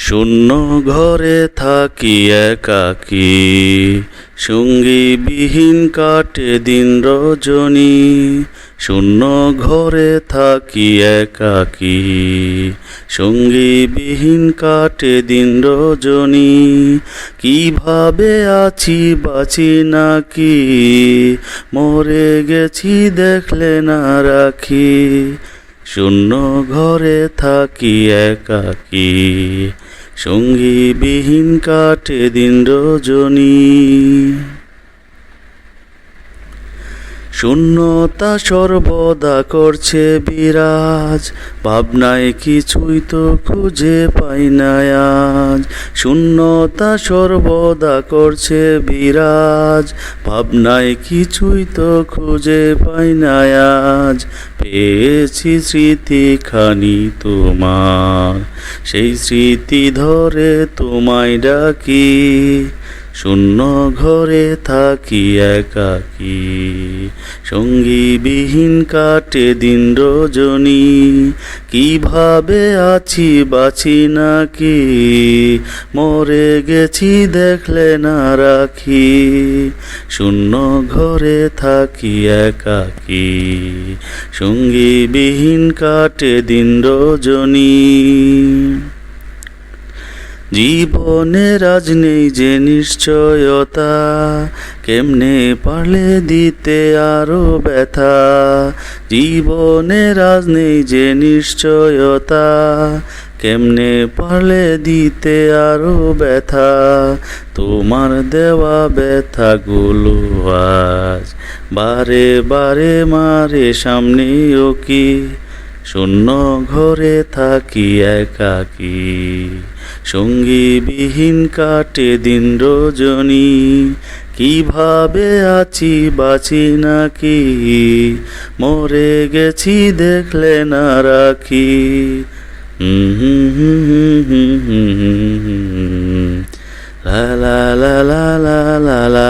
শূন্য ঘরে থাকি একাকী, সঙ্গীবিহীন কাটে দিন রজনী, শূন্য ঘরে থাকি একাকী, সঙ্গীবিহীন কাটে দিন রজনী, কীভাবে আছি বাঁচি নাকি, মরে গেছি দেখলে না রাখি, শূন্য ঘরে থাকি একাকী সঙ্গীবিহীন কাটে দিন রজনী। শূন্যতা সর্বদা করছে বিরাজ, ভাবনায় কিছুই তো খুঁজে পাই না আজ। শূন্যতা সর্বদা করছে বিরাজ, ভাবনায় কিছুই তো খুঁজে পাই না আজ। পেয়েছি স্মৃতিখানি তোমার। সেই স্মৃতি ধরে তোমায় ডাকি। শূন্য ঘরে থাকি একাকী। সঙ্গীবিহীন কাটে দিন রজনী। কীভাবে আছি বাঁচি নাকি? মরে গেছি দেখলে না রাখি। শূন্য ঘরে থাকি একাকী। সঙ্গীবিহীন কাটে দিন রজনী। জীবনের আজ নেই যে নিশ্চয়তা, কেমনে পারলে দিতে আরও ব্যথা? জীবনের আজ নেই যে নিশ্চয়তা, কেমনে পারলে দিতে আরও ব্যথা? তোমার দেওয়া ব্যথাগুলো আজ বারে বারে মারে, সামনেও কি শূন্য ঘরে থাকি একাকি সঙ্গীবিহীন কাটে দিন রোজনী কীভাবে আছি বাঁচি নাকি মরে গেছি দেখলে না রাখি লা লা লা লা লা লা